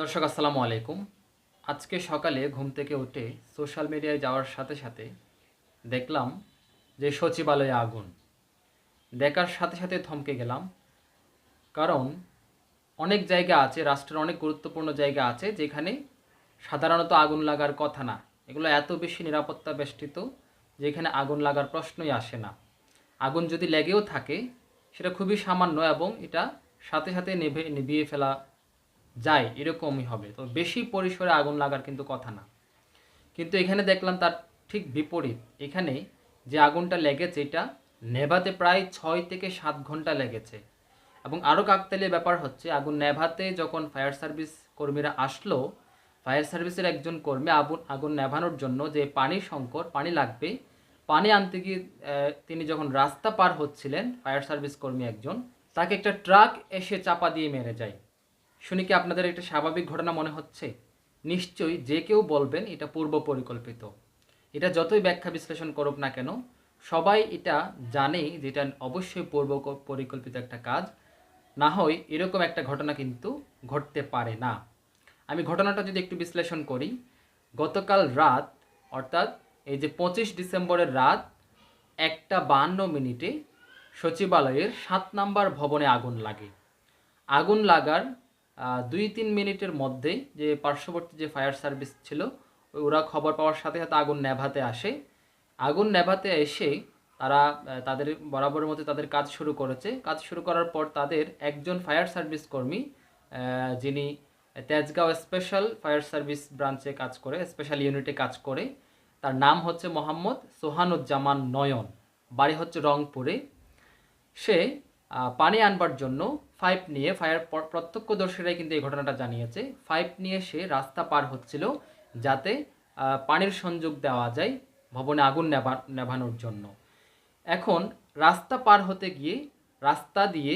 দর্শক, আসসালামু আলাইকুম। আজকে সকালে ঘুম থেকে উঠে সোশ্যাল মিডিয়ায় যাওয়ার সাথে সাথে দেখলাম যে সচিবালয়ে আগুন। দেখার সাথে সাথে থমকে গেলাম, কারণ অনেক জায়গা আছে, রাষ্ট্রের অনেক গুরুত্বপূর্ণ জায়গা আছে, যেখানে সাধারণত আগুন লাগার কথা না। এগুলো এত বেশি নিরাপত্তা বেষ্টিত, যেখানে আগুন লাগার প্রশ্নই আসে না। আগুন যদি লেগেও থাকে, সেটা খুবই সামান্য এবং এটা সাথে সাথে নেভে নিভিয়ে ফেলা যায়, এরকমই হবে। তো বেশি পরিসরে আগুন লাগার কিন্তু কথা না। কিন্তু এখানে দেখলাম তার ঠিক বিপরীত। এখানে যে আগুনটা লেগেছে, এটা নেভাতে প্রায় ছয় থেকে সাত ঘণ্টা লেগেছে। এবং আরও কাকতালীয় ব্যাপার হচ্ছে, আগুন নেভাতে যখন ফায়ার সার্ভিস কর্মীরা আসলো, ফায়ার সার্ভিসের একজন কর্মী আগুন আগুন নেভানোর জন্য যে পানি সংকট পানি লাগবে, পানি আনতে গিয়ে তিনি যখন রাস্তা পার হচ্ছিলেন, ফায়ার সার্ভিস কর্মী একজন, তাকে একটা ট্রাক এসে চাপা দিয়ে মেরে যায়। শুনে কি আপনাদের একটা স্বাভাবিক ঘটনা মনে হচ্ছে? নিশ্চয়ই যে কেউ বলবেন এটা পূর্ব পরিকল্পিত। এটা যতই ব্যাখ্যা বিশ্লেষণ করুক না কেন, সবাই এটা জানে যে এটা অবশ্যই পূর্ব পরিকল্পিত একটা কাজ। না হয় এরকম একটা ঘটনা কিন্তু ঘটতে পারে না। আমি ঘটনাটা যদি একটু বিশ্লেষণ করি, গতকাল রাত, অর্থাৎ এই যে পঁচিশ ডিসেম্বরের রাত একটা বান্ন মিনিটে সচিবালয়ের সাত নাম্বার ভবনে আগুন লাগে। আগুন লাগার দুই তিন মিনিটের মধ্যেই যে পার্শ্ববর্তী যে ফায়ার সার্ভিস ছিল ওরা খবর পাওয়ার সাথে সাথে আগুন নেভাতে আসে। আগুন নেভাতে এসে তারা তাদের বরাবরের মতো তাদের কাজ শুরু করেছে। কাজ শুরু করার পর তাদের একজন ফায়ার সার্ভিস কর্মী যিনি তেজগাঁও স্পেশাল ফায়ার সার্ভিস ব্রাঞ্চে কাজ করে, স্পেশাল ইউনিটে কাজ করে, তার নাম হচ্ছে মোহাম্মদ সোহানুজ্জামান নয়ন, বাড়ি হচ্ছে রংপুরে। সে পানি আনবার জন্য পাইপ নিয়ে ফায়ার প্রত্যক্ষদর্শীরাই কিন্তু এই ঘটনাটা জানিয়েছে। পাইপ নিয়ে সে রাস্তা পার হচ্ছিল যাতে পানির সংযোগ দেওয়া যায় ভবনে আগুন নেভা, নেভানোর জন্য। এখন রাস্তা পার হতে গিয়ে রাস্তা দিয়ে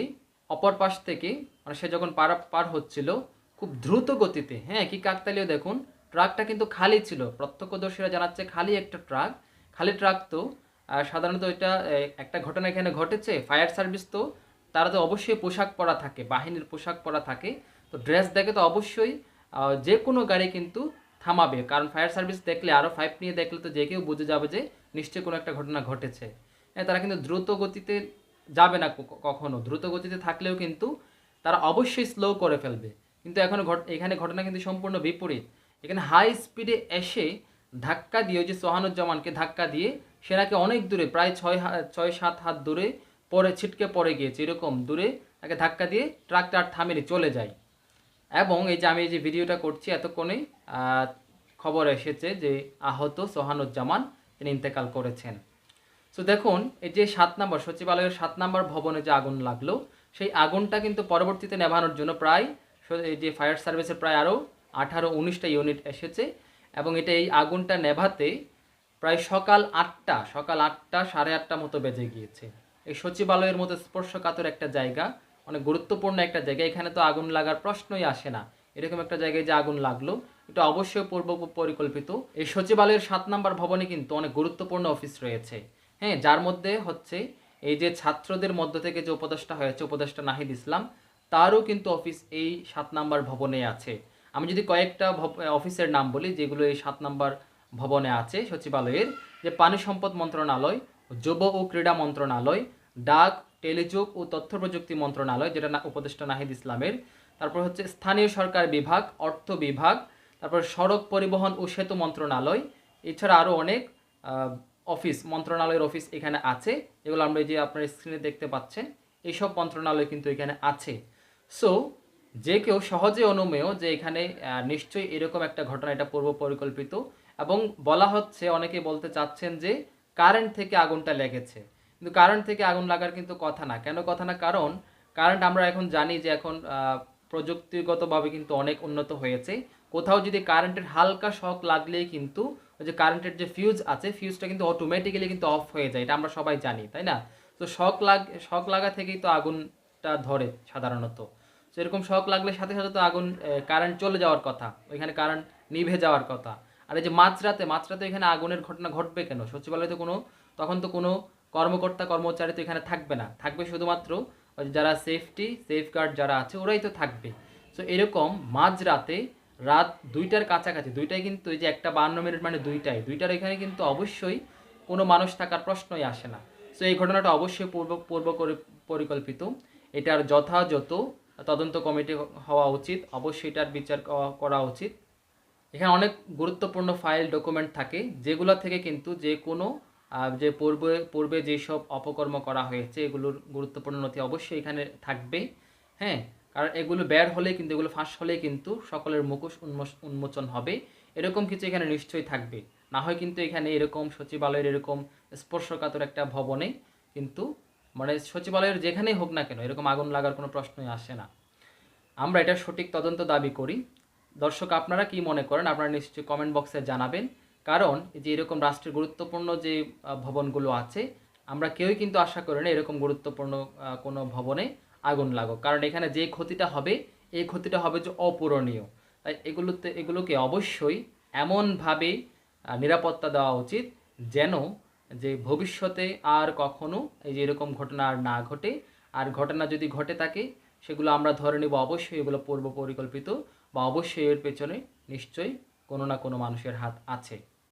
অপর পাশ থেকে মানে সে যখন পার পার হচ্ছিল খুব দ্রুত গতিতে হ্যাঁ কি কাকতালিও দেখুন, ট্রাকটা কিন্তু খালি ছিল। প্রত্যক্ষদর্শীরা জানাচ্ছে খালি একটা ট্রাক। খালি ট্রাক তো সাধারণত এটা একটা ঘটনা এখানে ঘটেছে। ফায়ার সার্ভিস তো তারা তো অবশ্যই পোশাক পরা থাকে, বাহিনীর পোশাক পরা থাকে। তো ড্রেস দেখে তো অবশ্যই যে কোনো গাড়ি কিন্তু থামাবে। কারণ ফায়ার সার্ভিস দেখলে আরও ফাইভ নিয়ে দেখলে তো যে কেউ বুঝে যাবে যে নিশ্চয়ই কোনো একটা ঘটনা ঘটেছে। হ্যাঁ তারা কিন্তু দ্রুত গতিতে যাবে না কখনো। দ্রুত গতিতে থাকলেও কিন্তু তারা অবশ্যই স্লো করে ফেলবে। কিন্তু এখন এখানে ঘটনা কিন্তু সম্পূর্ণ বিপরীত। এখানে হাই স্পিডে এসে ধাক্কা দিয়ে ওই যে সোহানুজ্জামানকে ধাক্কা দিয়ে সে নাকি অনেক দূরে, প্রায় ছয় ছয় সাত হাত দূরে পরে ছিটকে পড়ে গিয়েছে, এরকম দূরে তাকে ধাক্কা দিয়ে ট্রাকটা আর থামেনি চলে যায়। এবং এই যে আমি এই যে ভিডিওটা করছি, এতক্ষণে খবর এসেছে যে আহত সোহানুজ্জামান তিনি ইন্তেকাল করেছেন। তো দেখুন, এই যে সাত নম্বর, সচিবালয়ের সাত নম্বর ভবনে যে আগুন লাগল, সেই আগুনটা কিন্তু পরবর্তীতে নেভানোর জন্য প্রায়, এই যে ফায়ার সার্ভিসের প্রায় আরও আঠারো, উনিশটা ইউনিট এসেছে। এবং এটা এই আগুনটা নেভাতে প্রায় সকাল আটটা সকাল আটটা সাড়ে আটটা মতো বেজে গিয়েছে। এই সচিবালয়ের মতো স্পর্শকাতর একটা জায়গা, অনেক গুরুত্বপূর্ণ একটা জায়গা। এখানে তো আগুন লাগার প্রশ্নই আসে না। এরকম একটা জায়গায় যে আগুন লাগল, এটা অবশ্যই পূর্ব পরিকল্পিত। এই সচিবালয়ের সাত নাম্বার ভবনে কিন্তু অনেক গুরুত্বপূর্ণ অফিস রয়েছে। হ্যাঁ যার মধ্যে হচ্ছে এই যে ছাত্রদের মধ্য থেকে যে উপদেষ্টা হয়েছে, উপদেষ্টা নাহিদ ইসলাম, তারও কিন্তু অফিস এই সাত নাম্বার ভবনে আছে। আমি যদি কয়েকটা অফিসের নাম বলি, যেগুলো এই সাত নাম্বার ভবনে আছে সচিবালয়ের, যে পানি সম্পদ মন্ত্রণালয়, যুব ও ক্রীড়া মন্ত্রণালয় ডাক, টেলিযোগ ও তথ্য প্রযুক্তি মন্ত্রণালয় যেটা না উপদেষ্টা নাহিদ ইসলামের। তারপর হচ্ছে স্থানীয় সরকার বিভাগ, অর্থ বিভাগ, তারপর সড়ক পরিবহন ও সেতু মন্ত্রণালয়, এছাড়া আরও অনেক অফিস, মন্ত্রণালয়ের অফিস এখানে আছে এগুলো আমরা যে আপনার স্ক্রিনে দেখতে পাচ্ছেন এইসব মন্ত্রণালয় কিন্তু এখানে আছে। সো যে কেউ সহজে অনুমেয় যে এখানে নিশ্চয়ই এরকম একটা ঘটনা, এটা পূর্ব পরিকল্পিত এবং বলা হচ্ছে, অনেকে বলতে চাচ্ছেন যে কারেন্ট থেকে আগুনটা লেগেছে। কিন্তু কারেন্ট থেকে আগুন লাগার কিন্তু কথা না। কেন কথা না? কারণ কারেন্ট আমরা এখন জানি যে এখন প্রযুক্তিগতভাবে কিন্তু অনেক উন্নত হয়েছে। কোথাও যদি কারেন্টের হালকা শক লাগলেই কিন্তু ওই যে কারেন্টের যে ফিউজ আছে ফিউজটা কিন্তু অটোমেটিক্যালি কিন্তু অফ হয়ে যায়। এটা আমরা সবাই জানি, তাই না? তো শক লাগ, শক লাগা থেকেই তো আগুনটা ধরে সাধারণত। তো এরকম শক লাগলে সাথে সাথে তো আগুন কারেন্ট চলে যাওয়ার কথা, ওইখানে কারেন্ট নিভে যাওয়ার কথা। আর এই যে মাঝরাতে মাঝরাতে এখানে আগুনের ঘটনা ঘটবে কেন? সচিবালয়ে তো কোনো, তখন তো কোনো কর্মকর্তা, কর্মচারী তো এখানে থাকবে না। থাকবে শুধুমাত্র যারা সেফটি সেফগার্ড যারা আছে, ওরাই তো থাকবে। সো এরকম মাঝরাতে রাত দুইটার কাছাকাছি দুইটাই কিন্তু এই যে একটা বান্ন মিনিট মানে দুইটাই দুইটার এখানে কিন্তু অবশ্যই কোনো মানুষ থাকার প্রশ্নই আসে না। সো এই ঘটনাটা অবশ্যই পূর্ব পূর্ব পরিকল্পিত। এটার যথাযথ তদন্ত কমিটি হওয়া উচিত, অবশ্যই এটার বিচার করা উচিত। এখানে অনেক গুরুত্বপূর্ণ ফাইল, ডকুমেন্ট থাকে, যেগুলো থেকে কিন্তু যে কোনো যে পূর্বে পূর্বে যেসব অপকর্ম করা হয়েছে, এগুলোর গুরুত্বপূর্ণ নথি অবশ্যই এখানে থাকবে। হ্যাঁ কারণ এগুলো বের হলে কিন্তু, এগুলো ফাঁস হলে কিন্তু সকলের মুখোশ উন্মোচ- উন্মোচন হবে। এরকম কিছু এখানে নিশ্চয়ই থাকবে। না হয় কিন্তু এখানে এরকম সচিবালয়ের এরকম স্পর্শকাতর একটা ভবনে কিন্তু মানে সচিবালয়ের যেখানেই হোক না কেন, এরকম আগুন লাগার কোনো প্রশ্নই আসে না। আমরা এটা সঠিক তদন্ত দাবি করি। দর্শক, আপনারা কি মনে করেন? আপনারা নিশ্চয়ই কমেন্ট বক্সে জানাবেন। কারণ যে এরকম রাষ্ট্রের গুরুত্বপূর্ণ যে ভবনগুলো আছে, আমরা কেউই কিন্তু আশা করি না এরকম গুরুত্বপূর্ণ কোনো ভবনে আগুন লাগুক। কারণ এখানে যে ক্ষতিটা হবে, এই ক্ষতিটা হবে যে অপূরণীয়। তাই এগুলোতে, এগুলোকে অবশ্যই এমনভাবে নিরাপত্তা দেওয়া উচিত যেন যে ভবিষ্যতে আর কখনো এই যে এরকম ঘটনা আর না ঘটে। আর ঘটনা যদি ঘটে থাকে, সেগুলো আমরা ধরে নেব অবশ্যই এগুলো পূর্ব পরিকল্পিত বা অবশ্যই এর পেছনে নিশ্চয়ই কোনো না কোনো মানুষের হাত আছে।